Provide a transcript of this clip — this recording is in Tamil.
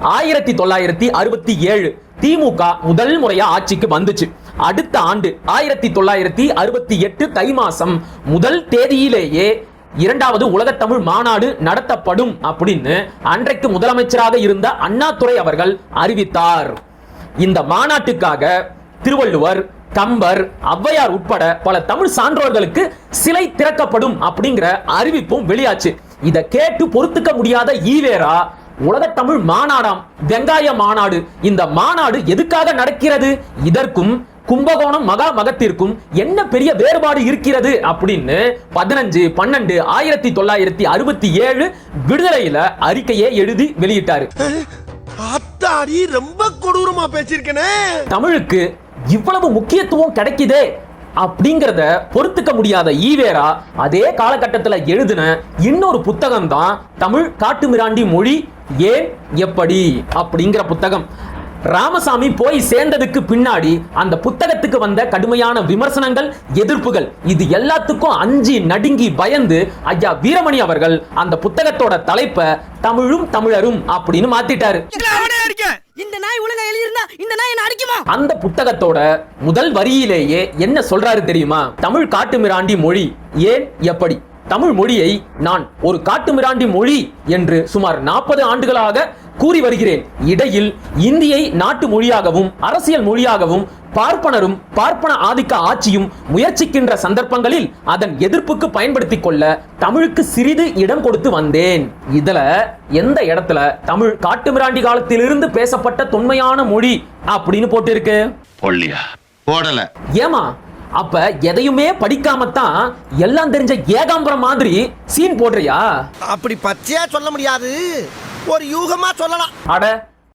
ஆயிரத்தி தொள்ளாயிரத்தி அறுபத்தி ஏழு திமுக முதல் முறையா ஆட்சிக்கு வந்துச்சு. அடுத்த ஆண்டு ஆயிரத்தி தொள்ளாயிரத்தி அறுபத்தி எட்டு தை மாசம் முதல் தேதியிலேயே இரண்டாவது உலகத்தமிழ் மாநாடு நடத்தப்படும் அப்படின்னு அன்றைக்கு முதலமைச்சராக இருந்த அண்ணாதுரை அவர்கள் அறிவித்தார். இந்த மாநாட்டுக்காக திருவள்ளுவர் கம்பர் ஔவையார் உட்பட பல தமிழ் சான்றோர்களுக்கு சிலை திறக்கப்படும் அப்படிங்கிற அறிவிப்பும் வெளியாச்சு. இதை கேட்டு பொறுத்துக்க முடியாத ஈவேரா உலக தமிழ் மாநாடாம் வெங்காய மாநாடு. இந்த மாநாடு எதுக்காக நடக்கிறது? இதற்கும் கும்பகோணம் மகா மகத்திற்கும் என்ன பெரிய வேறுபாடு இருக்கிறது அப்படின்னு பதினஞ்சு பன்னெண்டு ஆயிரத்தி தொள்ளாயிரத்தி அறுபத்தி ஏழு விடுதலையில அறிக்கையை எழுதி வெளியிட்டாரு. ரொம்ப கொடூரமா பேசியிருக்கனே. தமிழுக்கு இவ்வளவு முக்கியத்துவம் கிடைக்குதே அப்படிங்கறத பொறுத்துக்க முடியாத ஈவேரா அதே காலகட்டத்தில் எழுதின இன்னொரு புத்தகம் தான் தமிழ் காட்டுமிராண்டி மொழி ஏன் எப்படி அப்படிங்கிற புத்தகம். ராமசாமி போய் சேர்ந்ததுக்கு பின்னாடி அந்த புத்தகத்துக்கு வந்த கடுமையான விமர்சனங்கள் எதிர்ப்புகள் இது எல்லாத்துக்கும் அஞ்சி நடுங்கி பயந்து ஐயா வீரமணி அவர்கள் அந்த புத்தகத்தோட தலைப்பை தமிழும் தமிழரும் அப்படின்னு மாத்திட்டாரு. இந்த நாய் ஒழுங்கா எழுதியிருந்தா இந்த நாய் என்ன அடிக்குமா? அந்த புத்தகத்தோட முதல் வரியிலேயே என்ன சொல்றாரு தெரியுமா? தமிழ் காட்டுமிராண்டி மொழி ஏன் எப்படி? தமிழ் மொழியை நான் ஒரு காட்டுமிராண்டி மொழி என்று சுமார் நாற்பது ஆண்டுகளாக கூறி வருகிறேன். இடையில் இந்தியை நாட்டு மொழியாகவும் அரசியல் மொழியாகவும் பார்ப்பனரும் பார்ப்பன ஆதிக்க ஆட்சியும் முயற்சிக்கின்ற சந்தர்ப்பங்களில் அதன் எதிர்ப்புக்கு பயன்படுத்திக் கொள்ள தமிழுக்கு சிறிது இடம் கொடுத்து வந்தேன். இதுல எந்த இடத்துல தமிழ் காட்டுமிராண்டி காலத்திலிருந்து பேசப்பட்ட தொன்மையான மொழி அப்படின்னு போட்டிருக்கு? போடல. ஏமா அப்ப எதையுமே படிக்காமத்தான் எல்லாம் தெரிஞ்ச ஏகாம்பரம் மாதிரி சீன் போடுறியா? அப்படி பச்சையா சொல்ல முடியாது. ஒரு யூகமா சொல்லலாம். அட